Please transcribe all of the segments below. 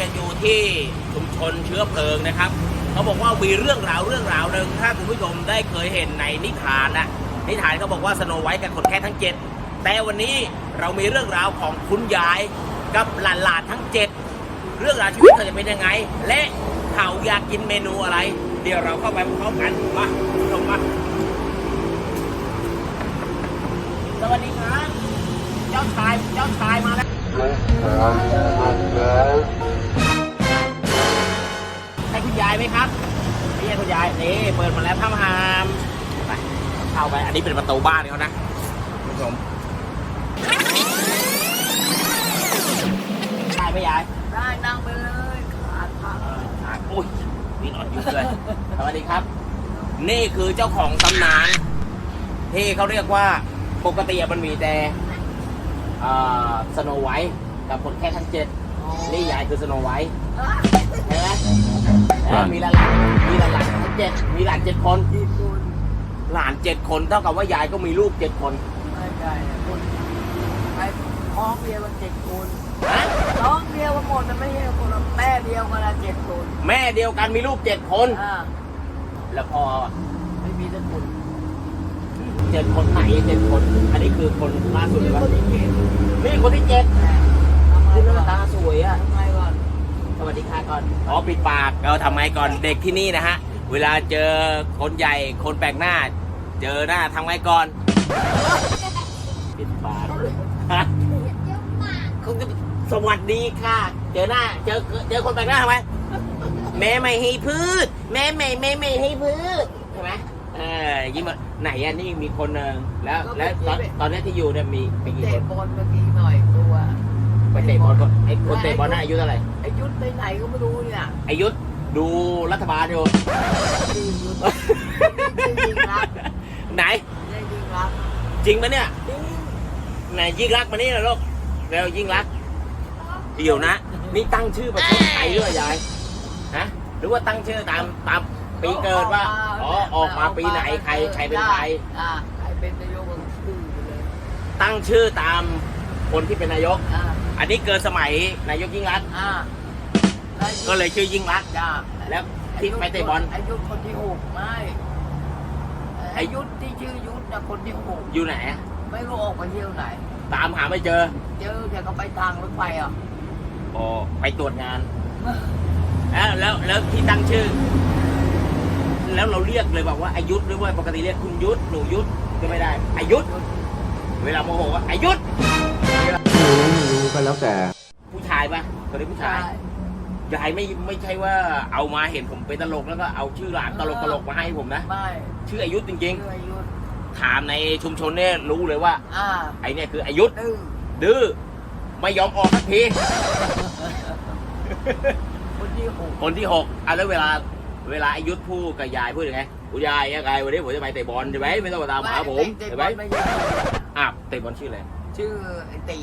ยังอยู่ที่ชุมชนเชื้อเพลิงนะครับเขาบอกว่ามีเรื่องราวเรื่องราวหนึ่งถ้าคุณผู้ชมได้เคยเห็นในนิทานนะนิทานเขาบอกว่าสโนไวท์กับคนแค่ทั้งเจ็ดแต่วันนี้เรามีเรื่องราวของคุณยายกับหลานๆทั้งเจ็ดเรื่องราวชีวิตเธอจะเป็นยังไง และเขาอยากกินเมนูอะไร เดี๋ยวเราเข้าไปพร้อมกันมาชมมาสวัสดีครับเจ้าชายเจ้าชายมาแล้ว ให้คุณยายไหมครับนี่ให้คุณยายนี่เปิดมาแล้วผ้าหามไปเข้าไป อันนี้เป็นประตูบ้านเขานะคุณผู้ชมได้ไหมยายได้นั่งไปเลยขาดพักอะอุ้ยนี่นอนอยู่เลยสวัสดีครับ นี่คือเจ้าของตำนานที่เขาเรียกว่าปกติอะมันมีแต่ สโนไวท์กับคนแค่ทั้งเจ็ดนี่ยายคือสโนไวท์ใช่ไหมเออมีหลานๆมีหลานๆทั้งเจ็ดมีหลานเจ็ดคนที่คุณหลานเจ็ดคนเท่ากับว่ายายก็มีลูกเจ็ดคนไม่ได้คุณไอ้ท้องเดียวกันเจ็ดคนฮะท้องเดียวกันหมดนะไม่ใช่คนละแม่เดียวกันละเจ็ดคน แม่เดียวกันมีลูกเจ็ดคนอ่าแล้วพอไม่มีแต่คุณ เจ็ดคนไหนเจ็ดคน อันนี้คือคนล่าสุดเลยคปะนที่เจ็ดนี่คนที่เจ็ดทำไมคือหก่น้าอนตาสวยอะทำไมก่อนสวัสดีค่ะก่อนอ๋อปิดปากเราทำไงก่อนเด็กที่นี่นะฮะ เวลาเจอคนใหญ่คนแปลกหน้า เจอหน้าทำไงก่อน ปิดปากฮะเขาจะสวัสดีค่ะ เจอหน้า เจอเจอคนแปลกหน้าทำไมแม่ไม่ให้พืช แม่ไม่แม่ไม่ให้พืชใช่ไหมเออยิ้มอะ ไหนอะนี่มีคนหนึ่งแล้วแล้วตอนตอนนี้ที่อยู่เนี่ยมีมีกี่เตะคนบอลเมื่อกี้หน่อยตัวไปเตะบอลก่อนไอ้คนเตะบอลน่าอายุเท่าไหร่ไอ้ยุทธไปไหนก็ไม่รู้เนี่ยอายุดูรัฐบาลอยู่ชื่อยุทธชื่อยิงรักไหนชื่อยิงรักจริงปะเนี่ยจริงไหนยิ่งรักษณ์มานี่เหรอลูกเร็วยิ่งรักษณ์เดี๋ยวนะ นี่ตั้งชื่อประเทศไทยด้วยยายฮะหรือว่าตั้งชื่อตามตาม ปีเกิดว่าอ๋อออกมาปีไหนใครใครเป็นใครอ่าใครเป็นนายกก็ชื่อไปเลยตั้งชื่อตามคนที่เป็นนายก อ่าอันนี้เกิดสมัยนายกยิ่งรักษณ์อ่าก็เลยชื่อยิ่งรักษณ์จ้าแล้วที่ไปเตะบอลอายุธคนที่หกไม่อายุธที่ชื่อยุทธนะคนที่หกอยู่ไหนอะไม่รู้ออกไปเที่ยวไหน ตามหาไม่เจอเจอแกก็ไปทางรถไฟอะอ๋อไปตรวจงานแล้วแล้วแล้วที่ตั้งชื่อ แล้วเราเรียกเลยแบบว่าอายุธหรือว่าปกติเรียกคุณยุทธหนูยุทธก็ไม่ได้อายุธเวลาโมโหว่าอายุธไม่รู้ก็แล้วแต่ ผู้ชายปะคนนี้ผู้ชายยายไม่ไม่ใช่ว่าเอามาเห็นผมเป็นตลกแล้วก็เอาชื่อหลานตลกตลกๆมาให้ผมนะไม่ชื่ออายุธจริงชื่ออายุธๆถามในชุมชนเนี่ยรู้เลยว่าอ่าไอเนี่ยคืออายุธดื้อดื้อไม่ยอมออกสักทีคนที่หกคนที่หกอะแล้วเวลา เวลาอายุธพูดกับยายพูดยังไงคุณยายยังไงวันนี้ผมจะไปเตะบอลใช่ไหมไม่ต้องมาตามหาผมเตะใช่บไหมอลไม่ใช่อะเตะบอลชื่ออะไรชื่อไอ้ตี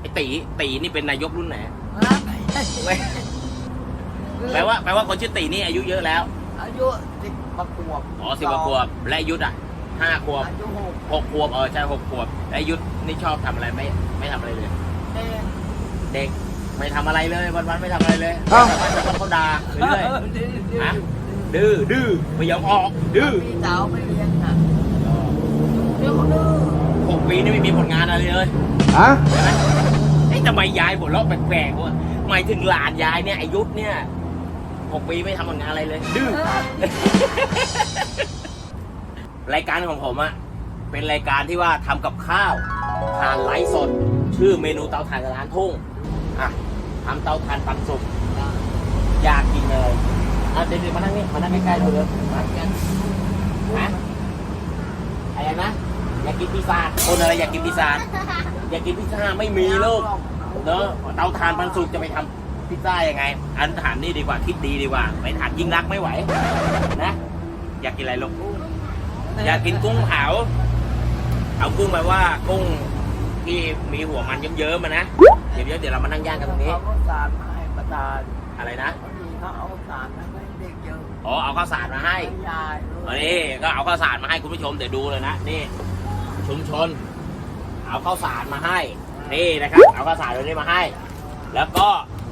ไอตีตีนี่เป็นนายกรุ่นไหนฮะไม่แปลว่าแปลว่าคนชื่อตีนี่อายุเยอะแล้ว อายุสิบกว่าขวบอ๋อสิบกว่าขวบและอายุธอะห้าขวบอายุหกหกขวบเออใช่หกขวบและอายุธนี่ชอบทำอะไรไม่ไม่ทำอะไรเลยเต้นเด็ก ไม่ทำอะไรเลยวันวันๆไม่ทำอะไรเลยเอ้า แต่วันๆเขาด่าเรื่อยดื้อดื้อฮะดื้อดื้อไม่ยอมออก ดื้อพี่สาวไม่เลี้ยงนะเดี๋ยวเขาดื้อหกปีนี่ไม่มีผลงานอะไรเลย ฮะใช่ไหมเอ้ยทำไมยายหัวเราะแปลกๆวะหมายถึงหลานยายเนี่ยอายุธเนี่ยหกปีไม่ทำผลงานอะไรเลย ดื้อ รายการของผมอะเป็นรายการที่ว่าทำกับข้าวทานไลฟ์สด ชื่อเมนูเตาถ่านร้านทุ่งอะ ทำเตาถ่านปันสุกอยากกินเลยอะเดี๋ยวๆมานั่งนี่มานั่งใกล้ๆเราเลยมากันฮะอะไรนะอยากกินพิซซ่าคนอะไรอยากกินพิซซ่าอยากกินพิซซ่าไม่มีลูกเนอะเตาถ่านปันสุกจะไปทำพิซซ่ายังไง อันถามนี่ดีกว่าคิดดีดีกว่าไปถามยิ่งรักไม่ไหวนะอยากกินอะไรลูกอยากกินกุ้งเผาเอากุ้งแบบว่ากุ้ง ที่มีหัวมันเยิ้มๆมานะเดี๋ยวๆเดี๋ยวเรามานั่งย่างกันตรงนี้ เขาก็สารมาให้ประทานอะไรนะ บางทีเขาเอาสารมาให้เด็กเยอะอ๋อเอาข้าวสารมาให้ ให้ยายอันนี้ก็เอาข้าวสารมาให้คุณผู้ชมเดี๋ยวดูเลยนะนี่ ชุมชน เอาข้าวสารมาให้ นี่นะครับ เอาข้าวสารตัวนี้มาให้ แล้วก็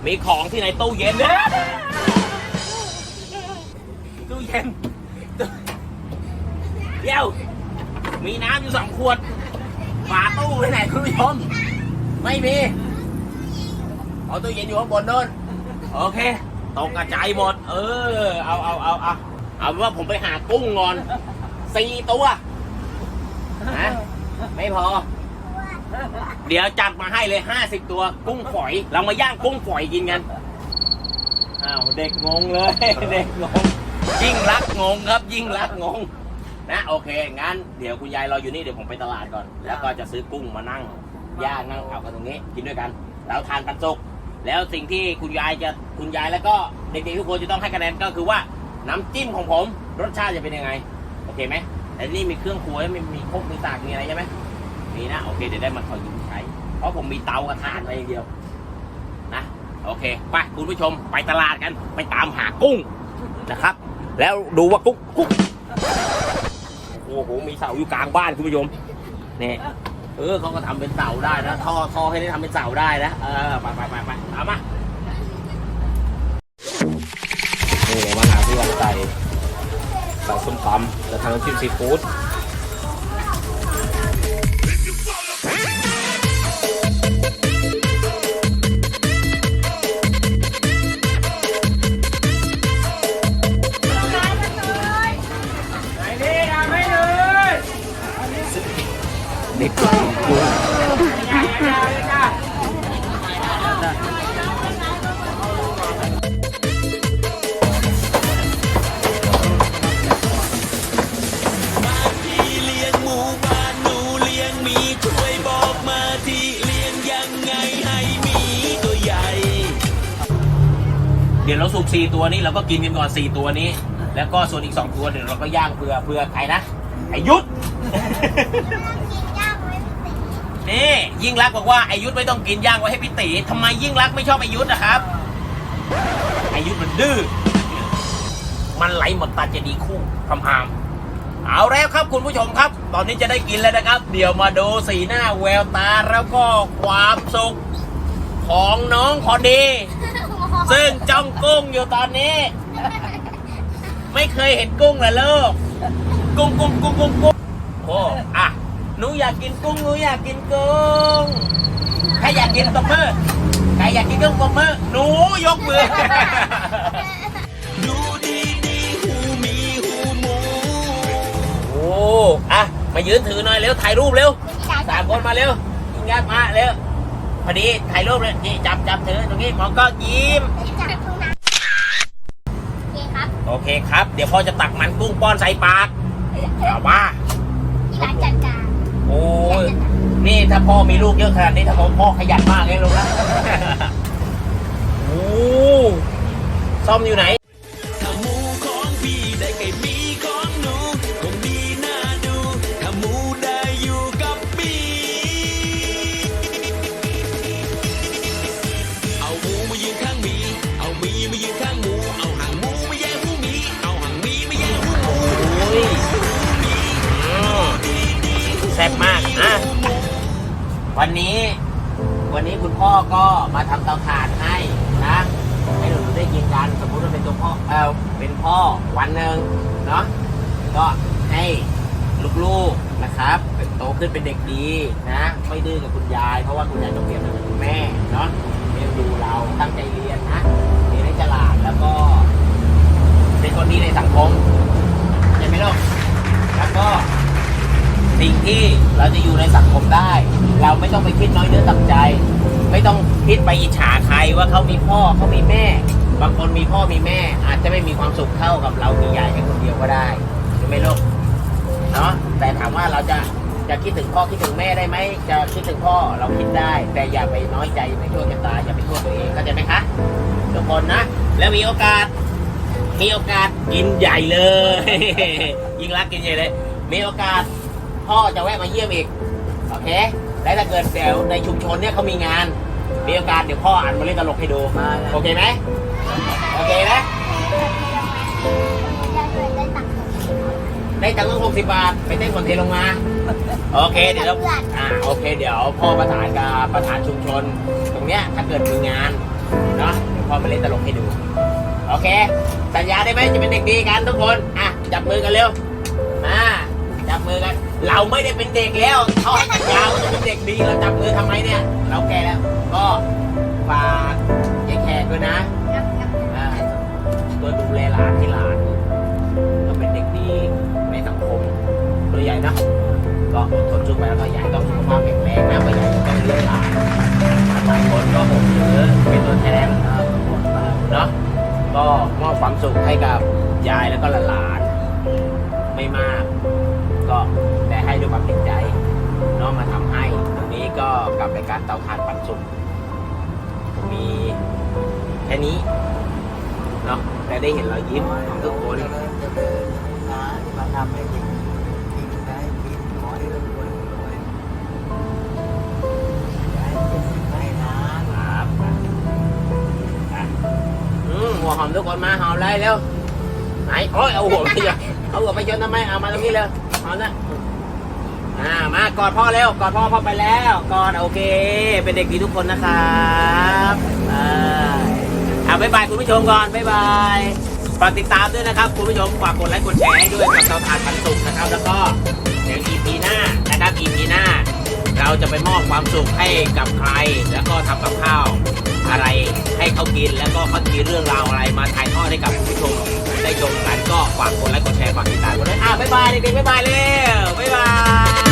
มีของที่ในตู้เย็นเนี่ยตู้เย็นตู้เดี๋ยวมีน้ำอยู่สองขวดฝาตู้ ไว้ไหนคุณผู้ชม ไม่มี เอาตู้เย็นอยู่ข้างบนโน่นโอเค ตกกระจายหมด เออ เอาเอาเอาเอาเอาว่าผมไปหากุ้งงอนสี่ตัวนะไม่พอ เดี๋ยวจัดมาให้เลยห้าสิบตัว กุ้งฝอย เรามาย่างกุ้งฝอยกินกันอ้าวเด็กงงเลย เด็กงง ยิ่งรักงงครับ ยิ่งรักงง นะโอเค งั้นเดี๋ยวคุณยายรออยู่นี่เดี๋ยวผมไปตลาดก่อน แล้วก็จะซื้อกุ้งมานั่งย่างนั่งเผากันตรงนี้ กินด้วยกัน แล้วทานปันสุก แล้วสิ่งที่คุณยายจะคุณยายแล้วก็เด็กๆทุกคนจะต้องให้คะแนนก็คือว่าน้ำจิ้มของผมรสชาติจะเป็นยังไง โอเคไหมแต่นี่มีเครื่องครัวมีมีครกมีสากมีอะไรใช่ไหมมีนะโอเคเดี๋ยวได้มาขอยืมใช้ เพราะผมมีเตากระทะอะไรอย่างเดียวนะโอเคไปคุณผู้ชมไปตลาดกันไปตามหากุ้งนะครับ แล้วดูว่ากุ้งกุ้ง อ้โหมีเสาอยู่กลางบ้านคุณผู้ชมนี่เออเขาก็ทำเป็นเสาได้นะท่อท่อให้ได้ทำเป็นเสาได้นะเออไปไปไปไปตามมานี่เลยมะนาวที่วันใส่ใส่ส้มตำจะทำน้ำจิ้มซีฟู้ด ดี๋ยวเราสูบสี่ตัวนี้เราก็กินกันก่อนสี่ตัวนี้ แล้วก็ส่วนอีกสองตัวเดี๋ยวเราก็ย่างเพื่อเพื่อใครนะไอยุทธนี่ยิ่งรักบอกว่าไอยุทธไม่ต้องกินย่างไว้ให้พี่ตีทำไมยิ่งรักไม่ชอบไอยุทธนะครับไอยุทธมันดื้อมันไหลหมดตาจะดีคู่คำหามเอาแล้วครับคุณผู้ชมครับ ตอนนี้จะได้กินแล้วนะครับ เดี๋ยวมาดูสีหน้าแววตาแล้วก็ความสุขของน้องพอดี ซึ่งจ้องกุ้งอยู่ตอนนี้ ไม่เคยเห็นกุ้งเลยลูกกุ้งกุ้งกุ้งกุ้งกุ้งโอ้อะหนูอยากกินกุ้งหนูอยากกินกุ้งใครอยากกินตบมือใครอยากกินกุ้งตบมือหนูยกมือดูดีดีหูมีหูหมูโอ้อะมายืนถือหน่อยเร็วถ่ายรูปเร็วสามคนมาเร็วยิงยัดมาเร็ว พอดีถ่ายรูปเลยนี่จับจับถือตรงนี้หมอก็ยิ้มโอเคครับ เดี๋ยวพ่อจะตักมันกุ้งป้อนใส่ปากเอามาโอ้ยนี่ถ้าพ่อมีลูกเยอะขนาดนี้ถ้าผมพ่อขยันมากเลยลูกนะโอ้ซ่อมอยู่ไหน วันนี้ วันนี้คุณพ่อก็มาทำเตาถ่านให้นะให้หนูได้กินกันสมมุติว่าเป็นตัวพ่อเออเป็นพ่อวันหนึ่งเนาะก็ให้ลูกๆนะครับโตขึ้นเป็นเด็กดีนะ ไม่ดื้อกับคุณยาย เพราะว่าคุณยายต้องเปรียบเหมือนคุณแม่เนาะเรียนดูเราตั้งใจเรียนนะเรียนให้ฉลาดแล้วก็ เป็นคนดีในสังคมใช่ไหมลูกแล้วก็ สิ่งที่เราจะอยู่ในสังคมได้ เราไม่ต้องไปคิดน้อยเนื้อต่ำใจ ไม่ต้องคิดไปอิจฉาใครว่าเขามีพ่อเขามีแม่ บางคนมีพ่อมีแม่ อาจจะไม่มีความสุขเท่ากับเรามียายแค่คนเดียวก็ได้ใช่ไหมลูกเนาะแต่ถามว่าเราจะจะคิดถึงพ่อคิดถึงแม่ได้ไหมจะคิดถึงพ่อเราคิดได้ แต่อย่าไปน้อยใจอย่าไปโทษกันตายอย่าไปโทษตัวเองเข้าใจไหมคะทุกคนนะ แล้วมีโอกาส มีโอกาสกินใหญ่เลย ยิ่งรักกินใหญ่เลย มีโอกาส พ่อจะแวะมาเยี่ยมอีก โอเค และถ้าเกิดเดี๋ยวในชุมชนเนี่ยเขามีงาน มีโอกาสเดี๋ยวพ่ออ่านมาเล่นตลกให้ดูมาเลยโอเคไหมโอเคไหมได้ตังค์ตั้งหกสิบบาท ไปเต้นคนเทลงมา โอเค เดี๋ยวเราอ่า โอเค เดี๋ยวพ่อประธานกับประธานชุมชน ตรงเนี้ยถ้าเกิดมีงานเนาะเดี๋ยวพ่อมาเล่นตลกให้ดู โอเค สัญญาได้ไหมจะเป็นเด็กดีกันทุกคน อะ จับมือกันเร็ว มา จับมือกัน เราไม่ได้เป็นเด็กแล้วเขาให้สัญญาว่าจะเป็นเด็กดีเราจับมือทำไมเนี่ย เราแก่แล้ว ก็ฝากยายแขกด้วยนะอ่าตัวดูแลหลานให้หลานก็เป็นเด็กดีในสังคมตัวใหญ่นะก็อดทนสู้ไปแล้วก็ใหญ่ต้องสุขภาพแข็งแรงนะไปใหญ่ต้องเลี้ยงหลานหลายคนก็ผมถือเป็นตัวแทนเนาะก็มอบความสุขให้กับยายแล้วก็หลานไม่มาก ความจริงใจเน้องมาทำให้ตรงนี้ก็กับรายการเตาถ่านปันสุขมีแค่นี้เนาะแต่ได้เห็นรอยยิ้มของทุกคนมาทำให้ด้กินขอให้รวยรวยได้เป็นสิ่งให้นะครับอืมหัวหอมทุกคนมาหอมเลยเร็วไหนโอ้ยเอาหัวไปเยอะเอาหัวไปชนทำไมเอามาตรงนี้เลยหอมนะ อ่ามากอดพ่อเร็วกอดพ่อพ่อไปแล้วกอดโอเค เป็นเด็กดีทุกคนนะครับบาอ่าบ๊ายบายคุณผู้ชมก่อนบ๊ายบายฝากติดตามด้วยนะครับ คุณผู้ชมฝากกดไลค์กดแชร์ให้ด้วยกับเราทานปันสุขนะครับ แล้วก็เดี๋ยว EP หน้านะครับ EP หน้า เราจะไปมอบความสุขให้กับใคร แล้วก็ทำกับข้าวอะไรให้เขากินแล้วก็เขามีเรื่องราวอะไรมาถ่ายทอดให้กับคุณผู้ชมได้ชมกันก็ฝากกดไลค์กดแชร์ฝากติดตามกันด้วยอะบ๊ายบายเด็กๆบ๊ายบายเร็วบ๊ายบาย